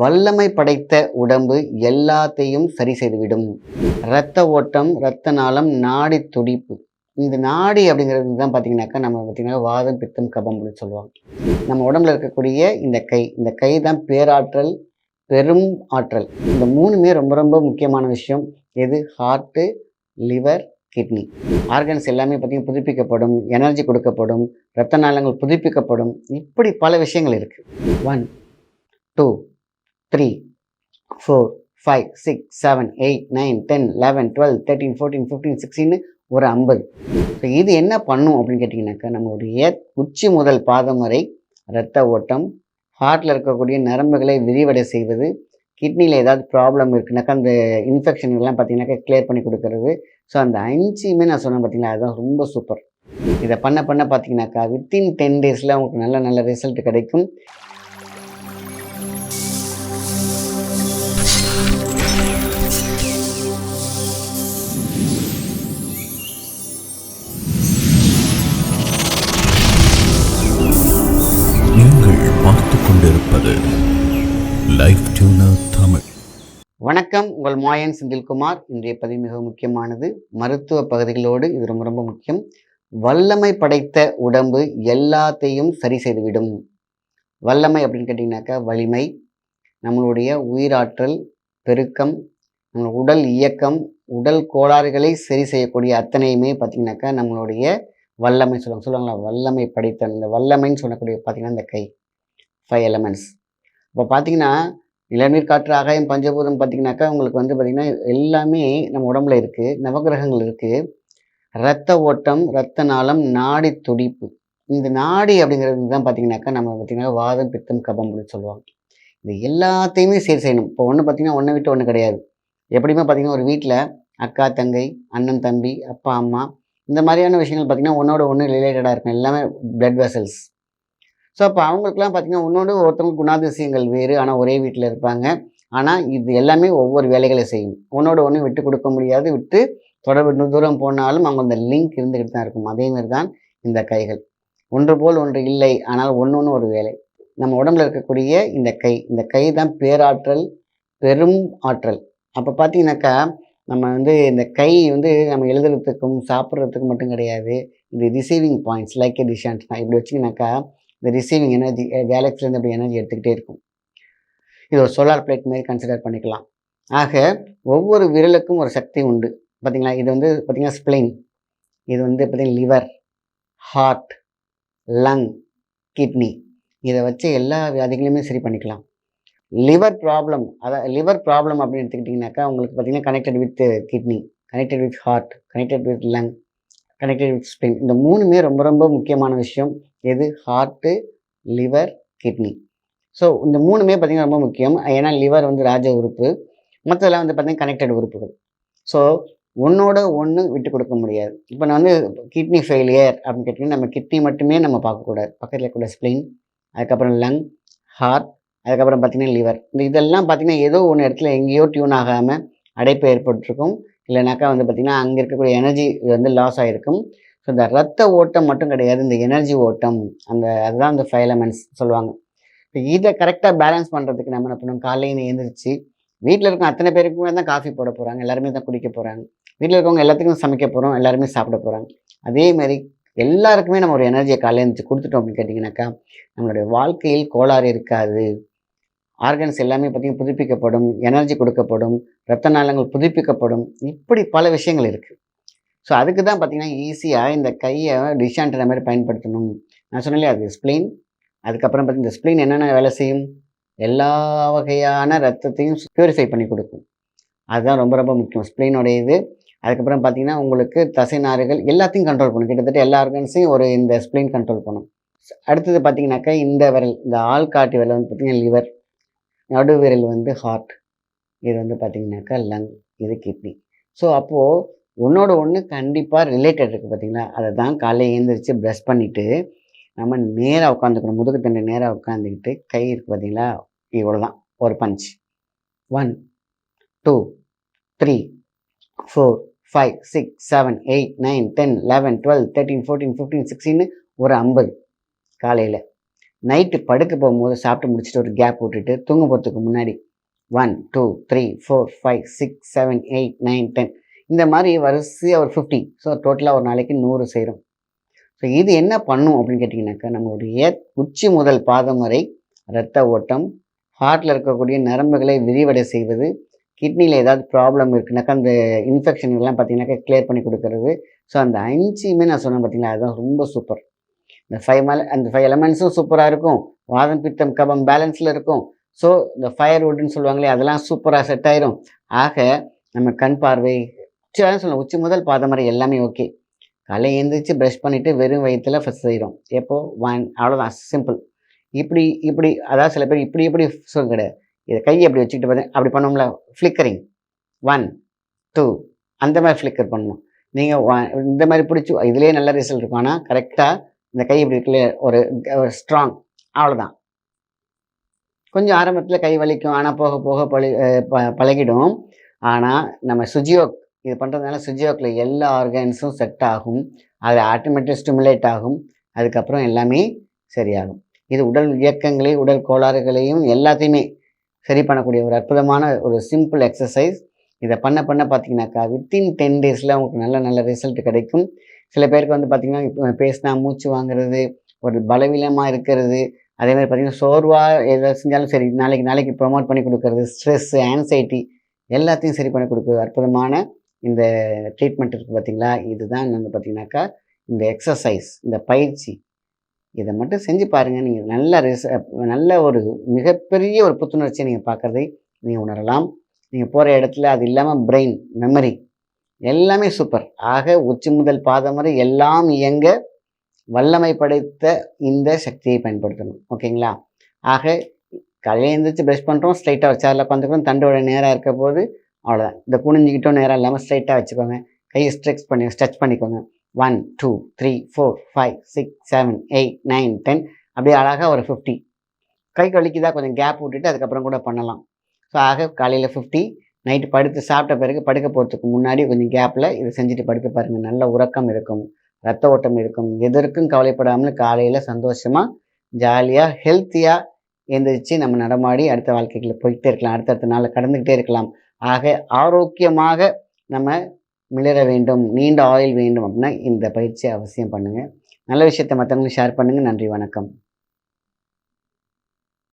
வல்லமை படைத்த உடம்பு எல்லாத்தையும் சரி செய்துவிடும். இரத்த ஓட்டம் இரத்த நாளம் நாடி துடிப்பு. இந்த நாடி அப்படிங்கிறது தான் பார்த்தீங்கன்னாக்கா நம்ம பார்த்தீங்கன்னா வாதம் பித்தம் கபம் அப்படின்னு சொல்லுவாங்க. நம்ம உடம்புல இருக்கக்கூடிய இந்த கை இந்த கை தான் பேராற்றல் பெரும் ஆற்றல். இந்த மூணுமே ரொம்ப ரொம்ப முக்கியமான விஷயம். எது? ஹார்ட்டு லிவர் கிட்னி ஆர்கன்ஸ் எல்லாமே பார்த்தீங்கன்னா புதுப்பிக்கப்படும் எனர்ஜி கொடுக்கப்படும் இரத்த நாளங்கள் புதுப்பிக்கப்படும். இப்படி பல விஷயங்கள் இருக்குது one two three four five six seven eight nine ten eleven twelve thirteen fourteen fifteen சிக்ஸ்டின்னு ஒரு ஐம்பது. ஸோ இது என்ன பண்ணும் அப்படின்னு கேட்டிங்கனாக்கா நம்மளுடைய உச்சி முதல் பாதம் வரை இரத்த ஓட்டம் ஹார்ட்டில் இருக்கக்கூடிய நரம்புகளை விரிவடை செய்வது கிட்னியில் ஏதாவது ப்ராப்ளம் இருக்குனாக்கா அந்த இன்ஃபெக்ஷன் எல்லாம் பார்த்தீங்கன்னாக்கா கிளியர் பண்ணி கொடுக்கறது. ஸோ அந்த அஞ்சுமே நான் சொன்னேன் பார்த்தீங்களா அதுதான் ரொம்ப சூப்பர் இதை பண்ண பண்ண பார்த்தீங்கன்னாக்கா வித்தின் டென் டேஸில் உங்களுக்கு நல்ல நல்ல ரிசல்ட் கிடைக்கும். வணக்கம் உங்கள் மாயன் செந்தில்குமார். இன்றைய பதிவு மிக முக்கியமானது. மருத்துவ பகுதிகளோடு இது ரொம்ப ரொம்ப முக்கியம். வல்லமை படைத்த உடம்பு எல்லாத்தையும் சரி செய்துவிடும். வல்லமை அப்படின்னு கேட்டிங்கனாக்கா வலிமை நம்மளுடைய உயிராற்றல் பெருக்கம் உடல் இயக்கம் உடல் கோளாறுகளை சரி செய்யக்கூடிய அத்தனையுமே பார்த்திங்கனாக்கா நம்மளுடைய வல்லமை சொல்லுவாங்க. சொல்லுவாங்களா? வல்லமை படைத்த இந்த வல்லமைன்னு சொல்லக்கூடிய பார்த்திங்கன்னா இந்த கை ஃபைவ் எலமெண்ட்ஸ் இப்போ பார்த்தீங்கன்னா இளநீர் காற்று ஆகாயம் பஞ்சபூதம் பார்த்தீங்கன்னாக்கா உங்களுக்கு வந்து பார்த்திங்கன்னா எல்லாமே நம்ம உடம்புல இருக்குது நவகிரகங்கள் இருக்குது இரத்த ஓட்டம் இரத்த நாளம் நாடி துடிப்பு. இந்த நாடி அப்படிங்கிறது தான் பார்த்தீங்கன்னாக்கா நம்ம பார்த்திங்கன்னா வாதம் பித்தம் கபம் அப்படின்னு சொல்லுவாங்க. இது எல்லாத்தையுமே சரி செய்யணும். இப்போ ஒன்று பார்த்தீங்கன்னா ஒன்றை விட்டு ஒன்று கிடையாது. எப்படியுமே பார்த்தீங்கன்னா ஒரு வீட்டில் அக்கா தங்கை அண்ணன் தம்பி அப்பா அம்மா இந்த மாதிரியான விஷயங்கள் பார்த்தீங்கன்னா ஒன்றோட ஒன்று ரிலேட்டடாக இருக்கும். எல்லாமே பிளட் வெசல்ஸ் ஸோ அப்போ அவங்களுக்குலாம் பார்த்திங்கன்னா ஒன்றோடு ஒருத்தவங்க குணாதிசயங்கள் வேறு. ஆனால் ஒரே வீட்டில் இருப்பாங்க. ஆனால் இது எல்லாமே ஒவ்வொரு வேலைகளை செய்யும். ஒன்றோட ஒன்று விட்டு கொடுக்க முடியாது. விட்டு தொடர்பு தூரம் போனாலும் அவங்க அந்த லிங்க் இருந்துக்கிட்டு தான் இருக்கும். அதேமாதிரி தான் இந்த கைகள். ஒன்று போல் ஒன்று இல்லை. ஆனால் ஒன்று ஒன்று ஒரு வேலை. நம்ம உடம்புல இருக்கக்கூடிய இந்த கை இந்த கை தான் பேராற்றல் பெரும் ஆற்றல். அப்போ பார்த்தீங்கன்னாக்கா நம்ம வந்து இந்த கை வந்து நம்ம எழுதுறதுக்கும் சாப்பிட்றதுக்கும் மட்டும் கிடையாது. இது ரிசீவிங் பாயிண்ட்ஸ் லைக் எ டிஷான்ஸ் இப்படி வச்சிங்கனாக்கா இந்த ரிசீவிங் எனர்ஜி கேலக்ஸிலேருந்து அப்படி எனர்ஜி எடுத்துக்கிட்டே இருக்கும். இது ஒரு சோலார் பிளேட் மாதிரி கன்சிடர் பண்ணிக்கலாம். ஆக ஒவ்வொரு விரலுக்கும் ஒரு சக்தி உண்டு. பார்த்தீங்களா இது வந்து பார்த்திங்கன்னா ஸ்ப்ளைன் இது வந்து பார்த்தீங்கன்னா லிவர் ஹார்ட் லங் கிட்னி இதை வச்சு எல்லா வியாதிகளையுமே சரி பண்ணிக்கலாம். லிவர் ப்ராப்ளம் அதாவது லிவர் ப்ராப்ளம் அப்படின்னு எடுத்துக்கிட்டிங்கனாக்கா உங்களுக்கு பார்த்தீங்கன்னா connected with kidney connected with heart connected with lung connected with spine இந்த மூணுமே ரொம்ப ரொம்ப முக்கியமான விஷயம். எது? ஹார்ட்டு லிவர் கிட்னி ஸோ இந்த மூணுமே பார்த்திங்கன்னா ரொம்ப முக்கியம். ஏன்னா லிவர் வந்து ராஜ உறுப்பு. மற்றதெல்லாம் வந்து பார்த்திங்கன்னா கனெக்டட் உறுப்புகள். ஸோ ஒன்றோட ஒன்று விட்டு கொடுக்க முடியாது. இப்போ நான் வந்து கிட்னி ஃபெயிலியர் அப்படின்னு கேட்டிங்கன்னா நம்ம கிட்னி மட்டுமே நம்ம பார்க்கக்கூடாது. பக்கத்தில் கூட ஸ்ப்ளின் அதுக்கப்புறம் லங் ஹார்ட் அதுக்கப்புறம் பார்த்திங்கன்னா லிவர் இந்த இதெல்லாம் பார்த்திங்கன்னா ஏதோ ஒன்று இடத்துல எங்கேயோ டியூன் ஆகாமல் அடைப்பு ஏற்பட்டிருக்கும். இல்லைனாக்கா வந்து பார்த்திங்கன்னா அங்கே இருக்கக்கூடிய எனர்ஜி வந்து லாஸ் ஆகிருக்கும் ஸோ இந்த ரத்த ஓட்டம் மட்டும் கிடையாது இந்த எனர்ஜி ஓட்டம் அந்த அதுதான் இந்த ஃபைலமெண்ட்ஸ் சொல்லுவாங்க. இப்போ இதை கரெக்டாக பேலன்ஸ் பண்ணுறதுக்கு நம்ம என்ன பண்ணணும்? காலையில் எழுந்திரிச்சு வீட்டில் இருக்க அத்தனை பேருக்குமே தான் காஃபி போட போகிறாங்க எல்லாருமே தான் குடிக்க போகிறாங்க வீட்டில் இருக்கவங்க எல்லாத்துக்கும் சமைக்க போகிறோம் எல்லாருமே சாப்பிட போகிறாங்க அதே மாதிரி எல்லாருக்குமே நம்ம ஒரு எனர்ஜியை காலையில் எழுந்திரிச்சு கொடுத்துட்டோம் அப்படின்னு கேட்டிங்கனாக்கா நம்மளுடைய வாழ்க்கையில் கோளாறு இருக்காது. ஆர்கன்ஸ் எல்லாமே பார்த்திங்கன்னா புதுப்பிக்கப்படும் எனர்ஜி கொடுக்கப்படும் இரத்த நாளங்கள் புதுப்பிக்கப்படும். இப்படி பல விஷயங்கள் இருக்குது ஸோ அதுக்கு தான் பார்த்திங்கன்னா ஈஸியாக இந்த கையை டிஷான்ற மாதிரி பயன்படுத்தணும். நான் சொன்னாலே அது ஸ்ப்ளீன் அதுக்கப்புறம் பார்த்திங்கன்னா இந்த ஸ்ப்ளீன் என்னென்ன வேலை செய்யும்? எல்லா வகையான ரத்தத்தையும் பியூரிஃபை பண்ணி கொடுக்கும். அதுதான் ரொம்ப ரொம்ப முக்கியம். ஸ்ப்ளீனோடைய இது அதுக்கப்புறம் பார்த்திங்கன்னா உங்களுக்கு தசை நாறுகள் எல்லாத்தையும் கண்ட்ரோல் பண்ணும் கிட்டத்தட்ட எல்லா ஆர்கன்ஸையும் ஒரு இந்த ஸ்ப்ளீன் கண்ட்ரோல் பண்ணும் அடுத்தது பார்த்திங்கனாக்கா இந்த விரல் இந்த ஆள்காட்டி விரல் வந்து பார்த்திங்கன்னா லிவர் நடு விரல் வந்து ஹார்ட் இது வந்து பார்த்திங்கனாக்கா லங் இது கிட்னி ஸோ அப்போது ஒன்றோட ஒன்று கண்டிப்பாக ரிலேட்டட் இருக்குது பார்த்தீங்களா அதை தான் காலையில் எழுந்திரிச்சு ப்ரெஷ் பண்ணிவிட்டு நம்ம நேராக உட்காந்துக்கணும் முதுகு தண்டை நேராக உட்காந்துக்கிட்டு கை இருக்குது பார்த்தீங்களா இவ்வளோ தான் ஒரு punch one two three four five six seven eight nine ten eleven twelve thirteen fourteen fifteen சிக்ஸ்டின்னு ஒரு ஐம்பது காலையில். நைட்டு படுக்க போகும்போது சாப்பிட்டு முடிச்சுட்டு ஒரு கேப் விட்டுட்டு தூங்க போகிறதுக்கு முன்னாடி one two three four five six seven eight nine ten இந்த மாதிரி வரிசையாக ஒரு ஃபிஃப்டி ஸோ டோட்டலாக ஒரு நாளைக்கு நூறு செய்கிறோம் ஸோ இது என்ன பண்ணும் அப்படின்னு கேட்டிங்கனாக்கா நம்மளுடைய உச்சி முதல் பாதம் வரை இரத்த ஓட்டம் ஹார்ட்டில் இருக்கக்கூடிய நரம்புகளை விரிவடை செய்வது கிட்னியில் ஏதாவது ப்ராப்ளம் இருக்குனாக்கா அந்த இன்ஃபெக்ஷன் எல்லாம் பார்த்தீங்கன்னாக்கா கிளியர் பண்ணி கொடுக்கறது. ஸோ அந்த அஞ்சுமே நான் சொன்னேன் பார்த்தீங்களா அதுதான் ரொம்ப சூப்பர் இந்த ஃபைவ் மல அந்த ஃபைவ் எலமெண்ட்ஸும் சூப்பராக இருக்கும். வாதம் பித்தம் கபம் பேலன்ஸில் இருக்கும். ஸோ இந்த ஃபயர் வுட்னு சொல்லுவாங்களே அதெல்லாம் சூப்பராக செட் ஆயிரும். ஆக நம்ம கண் பார்வை உச்சி சொல்லலாம். உச்சி முதல் பாதம் வரை எல்லாமே ஓகே காலை எழுந்திரிச்சு ப்ரஷ் பண்ணிவிட்டு வெறும் வயிற்றுல ஃபஸ்ட் செய்கிறோம் எப்போது ஒன் அவ்வளோதான் சிம்பிள் இப்படி இப்படி அதாவது சில பேர் இப்படி இப்படி சொல்ல கிடையாது. இதை கையை அப்படி வச்சுக்கிட்டு பார்த்தேன் அப்படி பண்ணுவோம்ல ஃப்ளிக்கரிங் ஒன் டூ அந்த மாதிரி ஃப்ளிக்கர் பண்ணணும். நீங்கள் இந்த மாதிரி பிடிச்சி இதுலேயே நல்ல ரிசல்ட் இருக்கும். ஆனால் கரெக்டாக இந்த கை இப்படி இருக்குல்ல ஒரு ஸ்ட்ராங் அவ்வளோதான் கொஞ்சம் ஆரம்பத்தில் கை வலிக்கும். ஆனால் போக போக பழி ப- பழகிடும். ஆனால் நம்ம சுஜியோக் இது பண்ணுறதுனால சுஜியோக்கில் எல்லா ஆர்கன்ஸும் செட் ஆகும். அது ஆட்டோமேட்டிக் ஸ்டிமுலேட் ஆகும். அதுக்கப்புறம் எல்லாமே சரியாகும். இது உடல் இயக்கங்களையும் உடல் கோளாறுகளையும் எல்லாத்தையுமே சரி பண்ணக்கூடிய ஒரு அற்புதமான ஒரு சிம்பிள் எக்ஸசைஸ் இதை பண்ண பண்ண பார்த்தீங்கன்னாக்கா வித்தின் டென் டேஸில் உங்களுக்கு நல்ல நல்ல ரிசல்ட் கிடைக்கும். சில பேருக்கு வந்து பார்த்தீங்கன்னா இப்போ பேசினா மூச்சு வாங்குறது ஒரு பலவீனமாக இருக்கிறது. அதே மாதிரி பார்த்தீங்கன்னா சோர்வாக எதை செஞ்சாலும் சரி நாளைக்கு நாளைக்கு ப்ரொமோட் பண்ணி கொடுக்கறது ஸ்ட்ரெஸ்ஸு ஆன்சைட்டி எல்லாத்தையும் சரி பண்ணி கொடுக்குறது அற்புதமான இந்த ட்ரீட்மெண்ட் இருக்குது பார்த்தீங்களா? இதுதான் வந்து பார்த்தீங்கன்னாக்கா இந்த எக்ஸசைஸ் இந்த பயிற்சி. இதை மட்டும் செஞ்சு பாருங்கள் நீங்கள் நல்ல ரிச நல்ல ஒரு மிகப்பெரிய ஒரு புத்துணர்ச்சியை நீங்கள் பார்க்குறதை நீங்கள் உணரலாம். நீங்கள் போகிற இடத்துல அது இல்லாமல் பிரெயின் மெமரி எல்லாமே சூப்பர் ஆக உச்சி முதல் பாதம் வரை எல்லாம் இயங்க வல்லமை படைத்த இந்த சக்தியை பயன்படுத்தணும். ஓகேங்களா? ஆக காலையில் எழுந்திரிச்சு ப்ரஷ் பண்ணுறோம் ஸ்ட்ரைட்டாக வச்சாரில் பார்த்துக்கிறோம் தண்டோட நேராக இருக்க போது அவ்வளோதான் இந்த குனிஞ்சிக்கிட்டோம் நேரம் இல்லாமல் ஸ்ட்ரைட்டாக வச்சுக்கோங்க. கையை ஸ்ட்ரெக்ஸ் பண்ணி ஸ்ட்ரெச் பண்ணிக்கோங்க. One two three four five six seven eight nine ten. அப்படியே அழகாக ஒரு ஃபிஃப்டி. கை வலிக்குதா கொஞ்சம் கேப் விட்டுட்டு அதுக்கப்புறம் கூட பண்ணலாம். ஸோ ஆக காலையில் ஃபிஃப்டி நைட்டு படுத்து சாப்பிட்ட பிறகு படுக்க போகிறதுக்கு முன்னாடி கொஞ்சம் கேப்பில் இது செஞ்சுட்டு படுக்க பாருங்கள் நல்ல உறக்கம் இருக்கும் ரத்த ஓட்டம் இருக்கும். எதற்கும் கவலைப்படாமல் காலையில் சந்தோஷமாக ஜாலியாக ஹெல்த்தியாக எந்திரிச்சு நம்ம நடமாடி அடுத்த வாழ்க்கைகளை போய்கிட்டே இருக்கலாம். அடுத்தடுத்த நாளில் கடந்துக்கிட்டே இருக்கலாம். ஆக ஆரோக்கியமாக நம்ம மிளற வேண்டும் நீண்ட ஆயில் வேண்டும் அப்படின்னா இந்த பயிற்சியை அவசியம் பண்ணுங்கள் நல்ல விஷயத்தை மற்றவங்களுக்கு ஷேர் பண்ணுங்கள் நன்றி வணக்கம்.